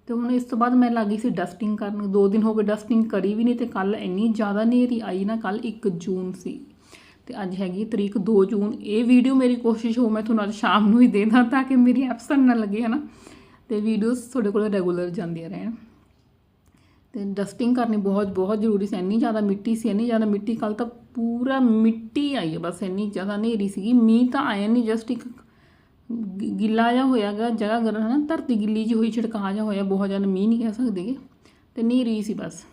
ਤੇ ਹੁਣ ਇਸ ਤੋਂ ਬਾਅਦ ਮੈਂ ਲੱਗੀ ਸੀ ਡਸਟਿੰਗ ਕਰਨ। ਦੋ ਦਿਨ ਹੋ ਗਏ ਡਸਟਿੰਗ ਕਰੀ ਵੀ ਨਹੀਂ ਤੇ ਕੱਲ ਇੰਨੀ ਜ਼ਿਆਦਾ ਨੇਰੀ ਆਈ ਨਾ ਕੱਲ 1 ਜੂਨ ਸੀ। ਤੇ ਅੱਜ ਹੈਗੀ ਤਰੀਕ 2 ਜੂਨ। ਇਹ ਵੀਡੀਓ ਮੇਰੀ ਕੋਸ਼ਿਸ਼ ਹੋ ਮੈਂ ਤੁਹਾਨੂੰ ਅੱਜ ਸ਼ਾਮ ਨੂੰ ਹੀ ਦੇ ਦਾਂ ਤਾਂ ਕਿ ਮੇਰੀ ਐਪਸਨ ਨਾ ਲੱਗੇ, ਹਨਾ? ਤੇ ਵੀਡੀਓਜ਼ ਤੁਹਾਡੇ ਕੋਲ ਰੈਗੂਲਰ ਜਾਂਦੀਆਂ ਰਹਿਣ। ਤੇ ਡਸਟਿੰਗ ਕਰਨੀ ਬਹੁਤ ਬਹੁਤ ਜ਼ਰੂਰੀ ਸੀ। ਇੰਨੀ ਜ਼ਿਆਦਾ ਮਿੱਟੀ ਸੀ, ਇੰਨੀ ਜ਼ਿਆਦਾ ਮਿੱਟੀ ਕੱਲ ਤਾਂ ਪੂਰਾ ਮਿੱਟੀ ਆਈ ਹੈ ਬਸ। ਇੰਨੀ ਜ਼ਿਆਦਾ ਹਨੇਰੀ ਸੀਗੀ। ਮੀਂਹ ਤਾਂ ਆਇਆ ਨਹੀਂ ਜਸਟ ਇੱਕ ਗਿ- ਗਿੱਲਾ ਜਿਹਾ ਹੋਇਆਗਾ ਜਗ੍ਹਾ ਗਰ ਹਨਾ? ਧਰਤੀ ਗਿੱਲੀ ਜਿਹੀ ਹੋਈ ਛਿੜਕਾ ਜਿਹਾ ਹੋਇਆ। ਬਹੁਤ ਜ਼ਿਆਦਾ ਮੀਂਹ ਨਹੀਂ ਕਹਿ ਸਕਦੇਗੇ ਤੇ ਹਨੇਰੀ ਸੀ ਬਸ।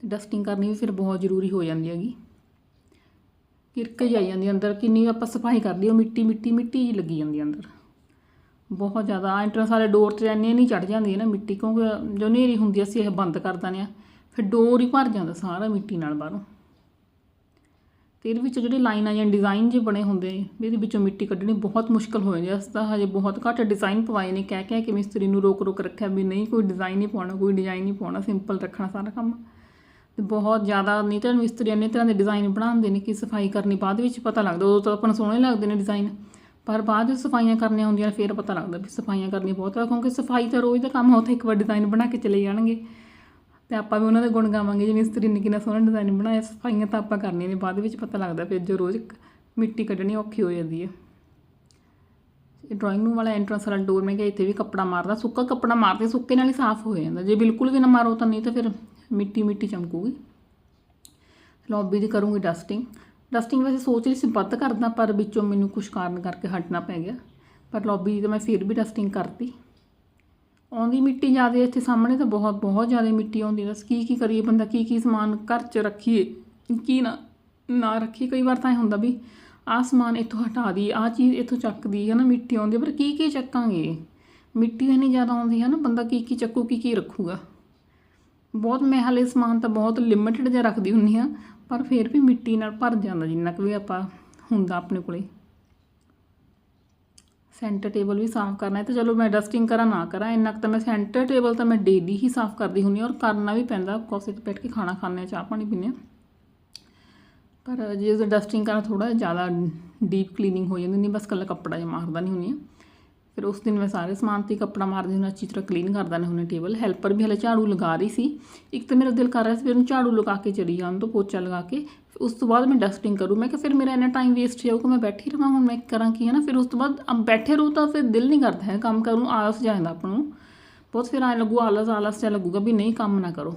ਤੇ ਡਸਟਿੰਗ ਕਰਨੀ ਵੀ ਫਿਰ ਬਹੁਤ ਜ਼ਰੂਰੀ ਹੋ ਜਾਂਦੀ ਹੈਗੀ। ਕਿਰਕ ਹੀ ਆਈ ਜਾਂਦੀ ਅੰਦਰ, ਕਿੰਨੀ ਆਪਾਂ ਸਫ਼ਾਈ ਕਰ ਲਈ, ਉਹ ਮਿੱਟੀ ਮਿੱਟੀ ਮਿੱਟੀ ਹੀ ਲੱਗੀ ਜਾਂਦੀ ਅੰਦਰ। ਬਹੁਤ ਜ਼ਿਆਦਾ ਐਂਟਰੈਂਸ ਵਾਲੇ ਡੋਰ ਤੇ ਇੰਨੀ ਨਹੀਂ ਚੜ ਜਾਂਦੀ ਹੈ ਨਾ ਮਿੱਟੀ, ਕਿਉਂਕਿ ਜੋ ਹਨੇਰੀ ਹੁੰਦੀ ਅਸੀਂ ਇਹ ਬੰਦ ਕਰ ਦਿੰਦੇ ਆ। ਫਿਰ ਡੋਰ ਹੀ ਭਰ ਜਾਂਦਾ ਸਾਰਾ ਮਿੱਟੀ ਨਾਲ ਬਾਹਰੋਂ। ਤੇ ਇਹਦੇ ਵਿੱਚ ਜਿਹੜੇ ਲਾਈਨਾਂ ਜਾਂ ਡਿਜ਼ਾਈਨ ਜੇ ਬਣੇ ਹੁੰਦੇ ਨੇ ਇਹਦੇ ਵਿੱਚੋਂ ਮਿੱਟੀ ਕੱਢਣੀ ਬਹੁਤ ਮੁਸ਼ਕਲ ਹੋ ਜਾਂਦੀ ਹੈ ਅਸੀਂ ਤਾਂ ਹਜੇ ਬਹੁਤ ਘੱਟ ਡਿਜ਼ਾਈਨ ਪਵਾਏ ਨੇ ਕਹਿ ਕਹਿ ਕੇ ਮਿਸਤਰੀ ਨੂੰ ਰੋਕ ਰੋਕ ਰੱਖਿਆ ਵੀ ਨਹੀਂ, ਕੋਈ ਡਿਜ਼ਾਈਨ ਨਹੀਂ ਪਾਉਣਾ, ਕੋਈ ਡਿਜ਼ਾਈਨ ਨਹੀਂ ਪਾਉਣਾ ਸਿੰਪਲ ਰੱਖਣਾ ਸਾਰਾ ਕੰਮ। ਤੇ ਬਹੁਤ ਜ਼ਿਆਦਾ ਨਹੀਂ ਤਾਂ ਮਿਸਤਰੀ ਇੰਨੇ ਤਰ੍ਹਾਂ ਦੇ ਡਿਜ਼ਾਈਨ ਬਣਾਉਂਦੇ ਨੇ ਕਿ ਸਫ਼ਾਈ ਕਰਨੀ ਬਾਅਦ ਵਿੱਚ ਪਤਾ ਲੱਗਦਾ, ਉਦੋਂ ਤਾਂ ਆਪਾਂ ਨੂੰ ਸੋਹਣੇ ਲੱਗਦੇ ਨੇ ਡਿਜ਼ਾਈਨ ਪਰ ਬਾਅਦ ਵਿੱਚ ਸਫਾਈਆਂ ਕਰਨੀਆਂ ਹੁੰਦੀਆਂ ਨੇ, ਫਿਰ ਪਤਾ ਲੱਗਦਾ ਵੀ ਸਫਾਈਆਂ ਕਰਨੀ ਬਹੁਤ ਆ, ਕਿਉਂਕਿ ਸਫ਼ਾਈ ਤਾਂ ਰੋਜ਼ ਦਾ ਕੰਮ ਆ, ਉੱਥੇ ਇੱਕ ਵਾਰ ਡਿਜ਼ਾਈਨ ਬਣਾ ਕੇ ਚਲੇ ਜਾਣਗੇ। ਤੇ ਆਪਾਂ ਵੀ ਉਹਨਾਂ ਦੇ ਗੁਣ ਗਾਵਾਂਗੇ, ਜੇ ਮਿਸਤਰੀ ਨੇ ਕਿੰਨਾ ਸੋਹਣਾ ਡਿਜ਼ਾਈਨ ਬਣਾਇਆ, ਸਫਾਈਆਂ ਤਾਂ ਆਪਾਂ ਕਰਨੀਆਂ ਨੇ, ਬਾਅਦ ਵਿੱਚ ਪਤਾ ਲੱਗਦਾ ਫਿਰ ਜੋ ਰੋਜ਼ ਮਿੱਟੀ ਕੱਢਣੀ ਔਖੀ ਹੋ ਜਾਂਦੀ ਹੈ ਇਹ ਡਰਾਇੰਗ ਰੂਮ ਵਾਲਾ ਐਂਟਰੈਂਸ ਵਾਲਾ ਡੋਰ ਮੈਂ ਕਿਹਾ ਇੱਥੇ ਵੀ ਕੱਪੜਾ ਮਾਰਦਾ, ਸੁੱਕਾ ਕੱਪੜਾ ਮਾਰਦੇ, ਸੁੱਕੇ ਨਾਲ ਹੀ ਸਾਫ਼ ਹੋ ਜਾਂਦਾ, ਜੇ ਬਿਲਕੁਲ ਵੀ ਨਾ ਮਾਰੋ ਤਾਂ ਨਹੀਂ ਤਾਂ ਫਿਰ ਮਿੱਟੀ ਮਿੱਟੀ ਚਮਕੂਗੀ। ਲੌਬੀ ਦੀ ਕਰੂੰਗੀ ਡਸਟਿੰਗ ਡਸਟਿੰਗ ਵੈਸੇ ਸੋਚ ਰਹੀ ਸੀ ਵੱਧ ਕਰਦਾ, ਪਰ ਵਿੱਚੋਂ ਮੈਨੂੰ ਕੁਝ ਕਾਰਨ ਕਰਕੇ ਹਟਣਾ ਪੈ ਗਿਆ। ਪਰ ਲੌਬੀ ਦੀ ਤਾਂ ਮੈਂ ਫਿਰ ਵੀ ਡਸਟਿੰਗ ਕਰਤੀ। ਆਉਂਦੀ ਮਿੱਟੀ ਜ਼ਿਆਦਾ ਇੱਥੇ ਸਾਹਮਣੇ ਤਾਂ ਬਹੁਤ ਬਹੁਤ ਜ਼ਿਆਦਾ ਮਿੱਟੀ ਆਉਂਦੀ ਬਸ ਕੀ ਕੀ ਕਰੀਏ ਬੰਦਾ, ਕੀ ਕੀ ਸਮਾਨ ਘਰ 'ਚ ਰੱਖੀਏ, ਕੀ ਨਾ ਨਾ ਰੱਖੀਏ। ਕਈ ਵਾਰ ਤਾਂ ਇਹ ਹੁੰਦਾ ਵੀ ਆਹ ਸਮਾਨ ਇੱਥੋਂ ਹਟਾ ਦੀ, ਆਹ ਚੀਜ਼ ਇੱਥੋਂ ਚੱਕਦੀ ਹੈ ਨਾ ਮਿੱਟੀ ਆਉਂਦੀ ਪਰ ਕੀ ਕੀ ਚੱਕਾਂਗੇ? ਮਿੱਟੀ ਇੰਨੀ ਜ਼ਿਆਦਾ ਆਉਂਦੀ ਹੈ ਨਾ, ਬੰਦਾ ਕੀ ਕੀ ਚੱਕੂ, ਕੀ ਕੀ ਰੱਖੂਗਾ? ਬਹੁਤ ਮੈਂ ਹਾਲੇ ਸਮਾਨ ਤਾਂ ਬਹੁਤ ਲਿਮਿਟਡ ਜਿਹਾ ਰੱਖਦੀ ਹੁੰਦੀ ਆ ਪਰ ਫਿਰ ਵੀ ਮਿੱਟੀ ਨਾਲ ਭਰ ਜਾਂਦਾ ਜਿੰਨਾ ਕੁ ਵੀ ਆਪਾਂ ਹੁੰਦਾ ਆਪਣੇ ਕੋਲੇ। ਸੈਂਟਰ ਟੇਬਲ ਵੀ ਸਾਫ਼ ਕਰਨਾ ਹੈ ਤੇ ਚਲੋ ਮੈਂ ਡਸਟਿੰਗ ਕਰਾਂ ਨਾ ਕਰਾਂ, ਇੰਨਾ ਕੁ ਤਾਂ ਮੈਂ ਸੈਂਟਰ ਟੇਬਲ ਤਾਂ ਮੈਂ ਡੇਲੀ ਹੀ ਸਾਫ਼ ਕਰਦੀ ਹੁੰਦੀ ਹਾਂ ਔਰ ਕਰਨਾ ਵੀ ਪੈਂਦਾ, ਕੋਸੇ ਤੇ ਬੈਠ ਕੇ ਖਾਣਾ ਖਾਂਦੇ ਹਾਂ, ਚਾਹ ਪਾਣੀ ਪੀਂਦੇ ਹਾਂ। ਪਰ ਜੇ ਡਸਟਿੰਗ ਕਰਾਂ ਥੋੜਾ ਜ਼ਿਆਦਾ ਡੀਪ ਕਲੀਨਿੰਗ ਹੋ ਜਾਂਦੀ ਨਹੀਂ ਬਸ ਕੱਲਾ ਕੱਪੜਾ ਜਿਹਾ ਮਾਰਦਾ ਨਹੀਂ ਹੁੰਦੀ ਆ ਫਿਰ ਉਸ ਦਿਨ ਮੈਂ ਸਾਰੇ ਸਮਾਨ ਤੇ ਕੱਪੜਾ ਮਾਰਦੀ ਹੁਣ ਅੱਛੀ ਤਰ੍ਹਾਂ ਕਲੀਨ ਕਰਦਾ ਨਹੀਂ ਹੁਣੇ ਟੇਬਲ ਹੈਲਪਰ ਵੀ ਹਲੇ ਝਾੜੂ ਲਗਾ ਰਹੀ ਸੀ। ਇੱਕ ਤਾਂ ਮੇਰਾ ਦਿਲ ਕਰ ਰਿਹਾ ਸੀ ਵੀ ਉਹਨੂੰ ਝਾੜੂ ਲਗਾ ਕੇ ਚਲੀ ਜਾਣ ਤੋਂ, ਪੋਚਾ ਲਗਾ ਕੇ। ਫਿਰ ਉਸ ਤੋਂ ਬਾਅਦ ਮੈਂ ਡਸਟਿੰਗ ਕਰੂੰ। ਮੈਂ ਕਿਹਾ ਫਿਰ ਮੇਰਾ ਇੰਨਾ ਟਾਈਮ ਵੇਸਟ ਜਾਊਗਾ ਮੈਂ ਬੈਠੀ ਰਵਾਂ, ਹੁਣ ਮੈਂ ਕਰਾਂ ਕੀ ਹੈ ਨਾ। ਫਿਰ ਉਸ ਤੋਂ ਬਾਅਦ ਬੈਠੇ ਰਹੋ ਤਾਂ ਫਿਰ ਦਿਲ ਨਹੀਂ ਕਰਦਾ ਹੈ ਕੰਮ ਕਰਨ ਨੂੰ, ਆਲਸ ਜਾਂਦਾ ਆਪਾਂ ਨੂੰ। ਬਹੁਤ ਫਿਰ ਐਂ ਲੱਗੂ, ਆਲਸ ਆਲਸ ਜਿਹਾ ਲੱਗੂਗਾ ਵੀ ਨਹੀਂ, ਕੰਮ ਨਾ ਕਰੋ।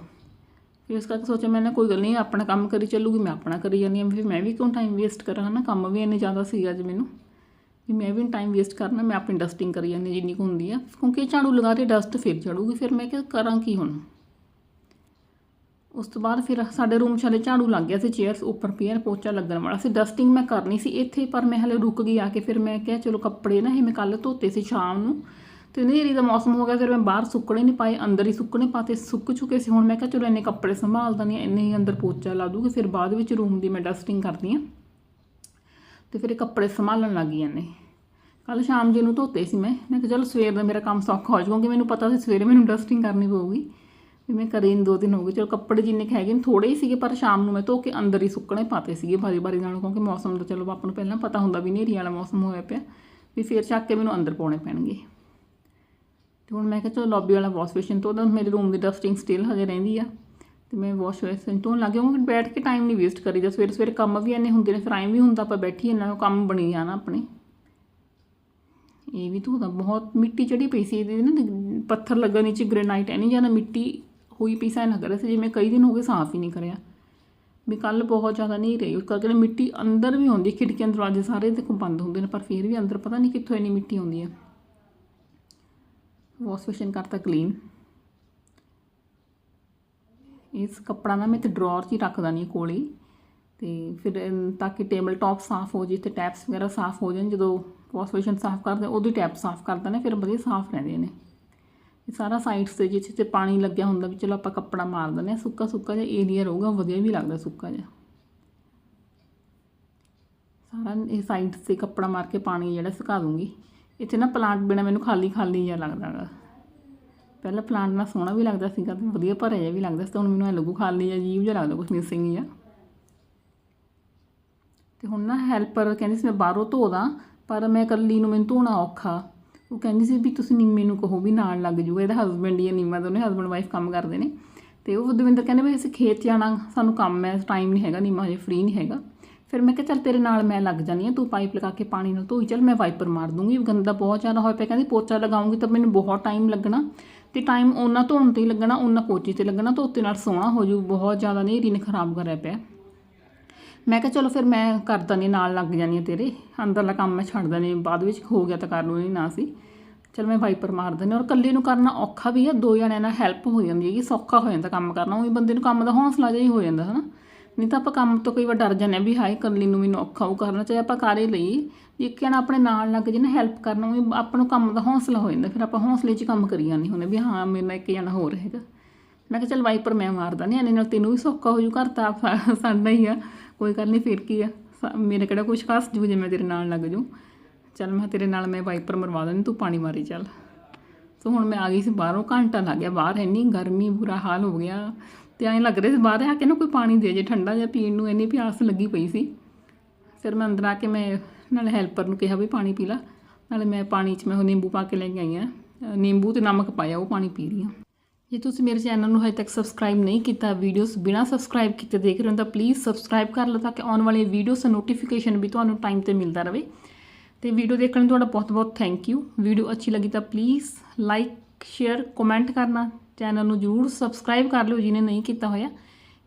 ਫਿਰ ਇਸ ਕਰਕੇ ਸੋਚਿਆ, ਮੈਂ ਨਾ ਕੋਈ ਗੱਲ ਨਹੀਂ ਆਪਣਾ ਕੰਮ ਕਰੀ ਚੱਲੂਗੀ, ਮੈਂ ਆਪਣਾ ਕਰੀ ਜਾਂਦੀ ਹਾਂ। ਫਿਰ ਮੈਂ ਵੀ ਕਿਉਂ ਟਾਈਮ ਵੇਸਟ ਕਰਾਂ, ਹਨਾ? ਕੰਮ ਵੀ ਇੰਨੇ ਜ਼ਿਆਦਾ ਸੀਗਾ ਅੱਜ ਮੈਨੂੰ। ਵੀ ਮੈਂ ਵੀ ਟਾਈਮ ਵੇਸਟ ਕਰਨਾ, ਮੈਂ ਆਪਣੀ ਡਸਟਿੰਗ ਕਰੀ ਜਾਂਦੀ ਜਿੰਨੀ ਕੁ ਹੁੰਦੀ ਆ। ਕਿਉਂਕਿ ਝਾੜੂ ਲਗਾ ਕੇ ਡਸਟ ਫਿਰ ਚੜੂਗੀ ਫਿਰ ਮੈਂ ਕਿਹਾ ਕਰਾਂ ਕੀ ਹੁਣ? ਉਸ ਤੋਂ ਬਾਅਦ ਫਿਰ ਸਾਡੇ ਰੂਮ 'ਚ ਹਲੇ ਝਾੜੂ ਲੱਗ ਗਿਆ ਸੀ ਚੇਅਰਸ ਉੱਪਰ ਪਈਆਂ ਪੋਚਾ ਲੱਗਣ ਵਾਲਾ ਸੀ। ਡਸਟਿੰਗ ਮੈਂ ਕਰਨੀ ਸੀ ਇੱਥੇ, ਪਰ ਮੈਂ ਹਲੇ ਰੁਕ ਗਈ ਆ ਕੇ। ਫਿਰ ਮੈਂ ਕਿਹਾ ਚਲੋ ਕੱਪੜੇ ਨਾ, ਇਹ ਮੈਂ ਕੱਲ ਧੋਤੇ ਸੀ ਸ਼ਾਮ ਨੂੰ। ਤੇ ਹਨੇਰੀ ਦਾ ਮੌਸਮ ਹੋ ਗਿਆ, ਫਿਰ ਮੈਂ ਬਾਹਰ ਸੁੱਕਣੇ ਨਹੀਂ ਪਾਏ, ਅੰਦਰ ਹੀ ਸੁੱਕਣੇ ਪਾਤੇ, ਸੁੱਕ ਚੁੱਕੇ ਸੀ। ਹੁਣ ਮੈਂ ਕਿਹਾ ਚਲੋ ਇੰਨੇ ਕੱਪੜੇ ਸੰਭਾਲ ਦਨੀ ਇੰਨੇ ਹੀ ਅੰਦਰ ਪੋਚਾ ਲਾ ਦੂਗੀ। ਫਿਰ ਬਾਅਦ ਵਿੱਚ ਰੂਮ ਦੀ ਮੈਂ ਡਸਟਿੰਗ ਕਰਦੀ ਆ ਤੇ ਫਿਰ ਇਹ ਕੱਪੜੇ ਸੰਭਾਲਣ ਲੱਗ ਗਈਆਂ ਨੇ। ਕੱਲ ਸ਼ਾਮ ਜੀ ਨੂੰ ਧੋਤੇ ਸੀ ਮੈਂ ਮੈਂ ਕਿਹਾ ਚਲੋ ਸਵੇਰ ਦਾ ਮੇਰਾ ਕੰਮ ਸੌਖਾ ਹੋ ਜਾਊਗਾ, ਕਿਉਂਕਿ ਮੈਨੂੰ ਪਤਾ ਸੀ ਸਵੇਰੇ ਮੈਨੂੰ ਡਸਟਿੰਗ ਕਰਨੀ ਪਊਗੀ। ਵੀ ਮੈਂ ਕਰੀ ਦੋ ਦਿਨ ਹੋ ਗਏ, ਚਲੋ ਕੱਪੜੇ ਜਿੰਨੇ ਕੁ ਹੈਗੇ ਨੇ ਥੋੜੇ ਹੀ ਸੀਗੇ, ਪਰ ਸ਼ਾਮ ਨੂੰ ਮੈਂ ਧੋ ਕੇ ਅੰਦਰ ਹੀ ਸੁੱਕਣੇ ਪਾਤੇ ਸੀਗੇ ਬਾਰੀ ਬਾਰੀ ਨਾਲ, ਕਿਉਂਕਿ ਮੌਸਮ ਦਾ ਚਲੋ ਆਪਾਂ ਨੂੰ ਪਹਿਲਾਂ ਪਤਾ ਹੁੰਦਾ ਵੀ ਨੇਰੀ ਵਾਲਾ ਮੌਸਮ ਹੋਇਆ ਪਿਆ, ਵੀ ਫੇਰ ਚੱਕ ਕੇ ਮੈਨੂੰ ਅੰਦਰ ਪਾਉਣੇ ਪੈਣਗੇ। ਤੇ ਹੁਣ ਮੈਂ ਕਿਹਾ ਚਲੋ ਲੌਬੀ ਵਾਲਾ ਵਾਸ਼ ਬੇਸਿਨ ਤੋਂ ਉਹਦਾ ਮੇਰੇ ਰੂਮ ਦੀ ਡਸਟਿੰਗ ਸਟਿਲ ਹਜੇ ਰਹਿੰਦੀ ਆ। ਤੇ ਮੈਂ ਵਾਸ਼ ਬੇਸਿਨ ਧੋਣ ਲੱਗ ਗਿਆ ਕਿਉਂਕਿ ਬੈਠ ਕੇ ਟਾਈਮ ਨਹੀਂ ਵੇਸਟ ਕਰੀਦਾ ਸਵੇਰੇ ਸਵੇਰੇ ਕੰਮ ਵੀ ਇੰਨੇ ਹੁੰਦੇ ਨੇ, ਫਿਰ ਐਂ ਵੀ ਹੁੰਦਾ ਆਪਾਂ ਬੈਠੀ ਨਾ ਕੰਮ ਬਣੀ ਜਾਣਾ ਆਪਣੇ। ਇਹ ਵੀ ਧੋਦਾ ਬਹੁਤ ਮਿੱਟੀ ਚੜੀ ਪਈ ਸੀ, ਇਹਦੇ ਨਾ ਪੱਥਰ ਲੱਗਣ ਨੀਚੇ ਗ੍ਰੇਨਾਈਟ ਐ ਜ਼ਿਆਦਾ ਮਿੱਟੀ ਹੋਈ ਪਈ ਸਾਂ ਲੱਗ ਰਿਹਾ ਸੀ, ਜਿਵੇਂ ਕਈ ਦਿਨ ਹੋ ਗਏ ਸਾਫ਼ ਹੀ ਨਹੀਂ ਕਰਿਆ। ਵੀ ਕੱਲ ਬਹੁਤ ਜ਼ਿਆਦਾ ਨਹੀਂ ਰਹੀ ਉਸ ਕਰਕੇ ਮਿੱਟੀ ਅੰਦਰ ਵੀ ਆਉਂਦੀ ਖਿੜਕੀਆਂ ਦਰਵਾਜ਼ੇ ਸਾਰੇ ਦੇਖੋ ਬੰਦ ਹੁੰਦੇ ਨੇ, ਪਰ ਫਿਰ ਵੀ ਅੰਦਰ ਪਤਾ ਨਹੀਂ ਕਿੱਥੋਂ ਇੰਨੀ ਮਿੱਟੀ ਆਉਂਦੀ ਹੈ ਵਾਸ਼ ਬੇਸਿਨ ਕਰਤਾ ਕਲੀਨ ਇਸ ਕੱਪੜਾ ਨਾ ਮੈਂ ਤੇ ਡਰਾਅਰ 'ਚ ਹੀ ਰੱਖਦਾ ਨਹੀਂ ਕੋਲ। ਹੀ ਤੇ ਫਿਰ ਤਾਂ ਕਿ ਟੇਬਲ ਟਾਪ ਸਾਫ਼ ਹੋ ਜੇ, ਤੇ ਟੈਪਸ ਵਗੈਰਾ ਸਾਫ਼ ਹੋ ਜਾਣ, ਜਦੋਂ ਵਾਸ਼ ਬੇਸਿਨ ਸਾਫ਼ ਕਰਦੇ ਉਦੋਂ ਹੀ ਟੈਪ ਸਾਫ਼ ਕਰਦਾ ਨੇ ਫਿਰ ਵਧੀਆ ਸਾਫ਼ ਰਹਿੰਦੇ ਨੇ। ਇਹ ਸਾਰਾ ਸਾਈਡਸ ਤੇ ਜਿੱਥੇ ਤੇ ਪਾਣੀ ਲੱਗਿਆ ਹੁੰਦਾ ਵੀ ਚਲੋ ਆਪਾਂ ਕੱਪੜਾ ਮਾਰ ਦਿੰਦੇ ਹਾਂ, ਸੁੱਕਾ ਸੁੱਕਾ ਜਿਹਾ ਏਰੀਆ ਰਹੂਗਾ, ਵਧੀਆ ਵੀ ਲੱਗਦਾ ਸੁੱਕਾ ਜਿਹਾ। ਸਾਰਾ ਇਹ ਸਾਈਡਸ ਤੇ ਕੱਪੜਾ ਮਾਰ ਕੇ ਪਾਣੀ ਜਿਹੜਾ ਸੁਕਾ ਦੂੰਗੀ। ਇੱਥੇ ਨਾ ਪਲਾਂਟ ਬਿਨਾ ਮੈਨੂੰ ਖਾਲੀ ਖਾਲੀ ਜਿਹਾ ਲੱਗਦਾ ਗਾ। ਪਹਿਲਾਂ ਪਲਾਂਟ ਨਾਲ ਸੋਹਣਾ ਵੀ ਲੱਗਦਾ ਸੀਗਾ ਤੇ ਵਧੀਆ ਭਰਿਆ ਜਿਹਾ ਵੀ ਲੱਗਦਾ ਸੀ ਤਾਂ ਹੁਣ ਮੈਨੂੰ ਐ ਲੱਗੂ ਖਾਲੀ ਆ ਜੀਵ ਜਿਹਾ ਲੱਗਦਾ ਕੁਝ ਮਿਸਿੰਗ ਹੀ ਆ ਤੇ ਹੁਣ ਨਾ ਹੈਲਪਰ ਕਹਿੰਦੀ ਸੀ ਮੈਂ ਬਾਹਰੋਂ ਧੋ ਦਾਂ ਪਰ ਮੈਂ ਇਕੱਲੀ ਨੂੰ ਮੈਨੂੰ ਧੋਣਾ ਔਖਾ। ਉਹ ਕਹਿੰਦੀ ਸੀ ਵੀ ਤੁਸੀਂ ਨਿੰਮੇ ਨੂੰ ਕਹੋ ਵੀ ਨਾਲ ਲੱਗ ਜੂਗਾ, ਇਹਦਾ ਹਸਬੈਂਡ ਜਾਂ ਹੈ ਨਿੰਮਾ ਦੋਨੇ ਹਸਬੈਂਡ ਵਾਈਫ ਕੰਮ ਕਰਦੇ ਨੇ। ਤੇ ਉਹ ਦਵਿੰਦਰ ਕਹਿੰਦੇ ਵੀ ਅਸੀਂ ਖੇਤ ਜਾਣਾ ਸਾਨੂੰ ਕੰਮ ਹੈ ਟਾਈਮ ਨਹੀਂ ਹੈਗਾ, ਨਿੰਮਾ ਹਜੇ ਫ੍ਰੀ ਨਹੀਂ ਹੈਗਾ। ਫਿਰ ਮੈਂ ਕਿਹਾ ਚੱਲ ਤੇਰੇ ਨਾਲ ਮੈਂ ਲੱਗ ਜਾਨੀ ਆ ਤੂੰ ਪਾਈਪ ਲਗਾ ਕੇ ਪਾਣੀ ਨਾਲ ਧੋਈ, ਚੱਲ ਮੈਂ ਵਾਈਪਰ ਮਾਰ ਦੂੰਗੀ, ਗੰਦਾ ਬਹੁਤ ਜ਼ਿਆਦਾ ਹੋਇਆ ਪਿਆ, ਕਹਿੰਦੀ ਪੋਚਾ ਲਗਾਉਂਗੀ ਤਾਂ ਮੈਨੂੰ ਬਹੁਤ ਟਾਈਮ ਲੱਗਣਾ। ਤੇ ਟਾਈਮ ਉਹਨਾਂ ਧੋਣ ਤੇ ਹੀ ਲੱਗਣਾ, ਉਹਨਾਂ ਕੋਚੀ ਤੇ ਲੱਗਣਾ ਧੋਤੇ ਨਾਲ ਸੋਹਣਾ ਹੋ ਜੂ ਬਹੁਤ ਜ਼ਿਆਦਾ ਨਹੀਂ ਰਿਨ ਖਰਾਬ ਕਰਿਆ ਪਿਆ। ਮੈਂ ਕਿਹਾ ਚਲੋ ਫਿਰ ਮੈਂ ਕਰ ਦਨੀ ਨਾਲ ਲੱਗ ਜਾਨੀ ਆ ਤੇਰੇ, ਅੰਦਰਲਾ ਕੰਮ ਮੈਂ ਛੱਡ ਦਨੀ ਬਾਅਦ ਵਿੱਚ ਹੋ ਗਿਆ ਤਾਂ ਕਰ ਲੂੰ ਨਹੀਂ ਨਾ ਸੀ। ਚਲ ਮੈਂ ਵਾਈਪਰ ਮਾਰ ਦਿੰਦੀ ਔਰ ਇਕੱਲੇ ਨੂੰ ਕਰਨਾ ਔਖਾ ਵੀ ਆ, ਦੋ ਜਣਿਆਂ ਨਾਲ ਹੈਲਪ ਹੋ ਜਾਂਦੀ ਹੈਗੀ, ਸੌਖਾ ਹੋ ਜਾਂਦਾ ਕੰਮ ਕਰਨਾ, ਉਹੀ ਬੰਦੇ ਨੂੰ ਕੰਮ ਦਾ ਹੌਸਲਾ ਜਿਹਾ ਹੀ ਹੋ ਜਾਂਦਾ, ਹਨਾ। ਨਹੀਂ ਤਾਂ ਆਪਾਂ ਕੰਮ ਤੋਂ ਕਈ ਵਾਰ ਡਰ ਜਾਂਦੇ ਹਾਂ ਵੀ ਹਾਏ, ਇਕੱਲੀ ਨੂੰ ਮੈਨੂੰ ਔਖਾ ਉਹ ਕਰਨਾ, ਚਾਹੇ ਆਪਾਂ ਕਰ ਹੀ ਲਈ ਇੱਕ ਜਣਾ ਆਪਣੇ ਨਾਲ ਲੱਗ ਜੇ ਨਾ ਹੈਲਪ ਕਰਨਾ, ਉਹੀ ਆਪਾਂ ਨੂੰ ਕੰਮ ਦਾ ਹੌਸਲਾ ਹੋ ਜਾਂਦਾ, ਫਿਰ ਆਪਾਂ ਹੌਸਲੇ 'ਚ ਕੰਮ ਕਰੀ ਜਾਂਦੇ ਹੁੰਦੇ ਵੀ ਹਾਂ, ਮੇਰੇ ਨਾਲ ਇੱਕ ਜਣਾ ਹੋਰ ਹੈਗਾ। ਮੈਂ ਕਿਹਾ ਚੱਲ ਵਾਈਪਰ ਮੈਂ ਮਾਰਦਾ ਨਹੀਂ ਹਾਂ ਨਾਲ ਤੈਨੂੰ ਵੀ ਸੌਖਾ ਹੋ ਜੂ ਘਰ ਤਾਂ ਸਾਡਾ ਹੀ ਆ, ਕੋਈ ਗੱਲ ਨਹੀਂ ਫਿਰ ਕੀ ਆ, ਸ- ਮੇਰੇ ਕਿਹੜਾ ਕੁਛ ਖਾਸ ਜੂ ਜੇ ਮੈਂ ਤੇਰੇ ਨਾਲ ਲੱਗ ਜੂ। ਚੱਲ ਮੈਂ ਤੇਰੇ ਨਾਲ ਮੈਂ ਵਾਈਪਰ ਮਰਵਾ ਦਿੰਦੀ, ਤੂੰ ਪਾਣੀ ਮਾਰੀ ਚੱਲ। ਸੋ ਹੁਣ ਮੈਂ ਆ ਗਈ ਸੀ ਬਾਹਰੋਂ, ਘੰਟਾ ਲੱਗ ਗਿਆ ਬਾਹਰ, ਇੰਨੀ ਗਰਮੀ, ਬੁਰਾ ਹਾਲ ਹੋ ਗਿਆ। ਤੇ ਐਂ ਲੱਗ ਰਿਹਾ ਸੀ ਬਾਹਰ ਆ ਕੇ ਨਾ ਕੋਈ ਪਾਣੀ ਦੇ ਜੇ, ਠੰਡਾ ਜਿਹਾ ਪੀਣ ਨੂੰ, ਇੰਨੀ ਪਿਆਸ ਲੱਗੀ ਪਈ ਸੀ। ਫਿਰ ਮੈਂ ਅੰਦਰ ਆ ਕੇ ਮੈਂ ਨਾਲੇ ਹੈਲਪਰ ਨੂੰ ਕਿਹਾ ਵੀ ਪਾਣੀ ਪੀ ਲਾ। ਨਾਲੇ ਮੈਂ ਪਾਣੀ 'ਚ ਮੈਂ ਉਹ ਨਿੰਬੂ ਪਾ ਕੇ ਲੈ ਕੇ ਆਈ ਆ। ਨਿੰਬੂ ਤੇ ਨਮਕ ਪਾਇਆ, ਉਹ ਪਾਣੀ ਪੀ ਰਹੀ ਹਾਂ ਜੇ ਤੁਸੀਂ ਮੇਰੇ ਚੈਨਲ ਨੂੰ ਹਜੇ ਤੱਕ ਸਬਸਕ੍ਰਾਈਬ ਨਹੀਂ ਕੀਤਾ ਵੀਡੀਓਜ਼ ਬਿਨਾ ਸਬਸਕ੍ਰਾਈਬ ਕੀਤੇ ਦੇਖ ਰਹੇ ਹੋ, ਤਾਂ ਪਲੀਜ਼ ਸਬਸਕ੍ਰਾਈਬ ਕਰ ਲਓ ਤਾਂ ਕਿ ਆਉਣ ਵਾਲੇ ਵੀਡੀਓਜ਼ ਦਾ ਨੋਟੀਫਿਕੇਸ਼ਨ ਵੀ ਤੁਹਾਨੂੰ ਟਾਈਮ ਤੇ ਮਿਲਦਾ ਰਹੇ। ਤੇ ਵੀਡੀਓ ਦੇਖਣ ਲਈ ਤੁਹਾਡਾ ਬਹੁਤ ਬਹੁਤ ਥੈਂਕ ਯੂ ਵੀਡੀਓ ਅੱਛੀ ਲੱਗੀ ਤਾਂ ਪਲੀਜ਼ ਲਾਈਕ ਸ਼ੇਅਰ ਕਮੈਂਟ ਕਰਨਾ। ਚੈਨਲ ਨੂੰ ਜਰੂਰ ਸਬਸਕ੍ਰਾਈਬ ਕਰ ਲਿਓ ਜਿਹਨੇ ਨਹੀਂ ਕੀਤਾ ਹੋਇਆ।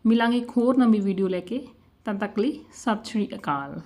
ਮਿਲਾਂਗੇ ਇੱਕ ਹੋਰ ਨਵੀਂ ਵੀਡੀਓ ਲੈ ਕੇ। ਤਦ ਤੱਕ ਲਈ ਸਤਿ ਸ਼੍ਰੀ ਅਕਾਲ।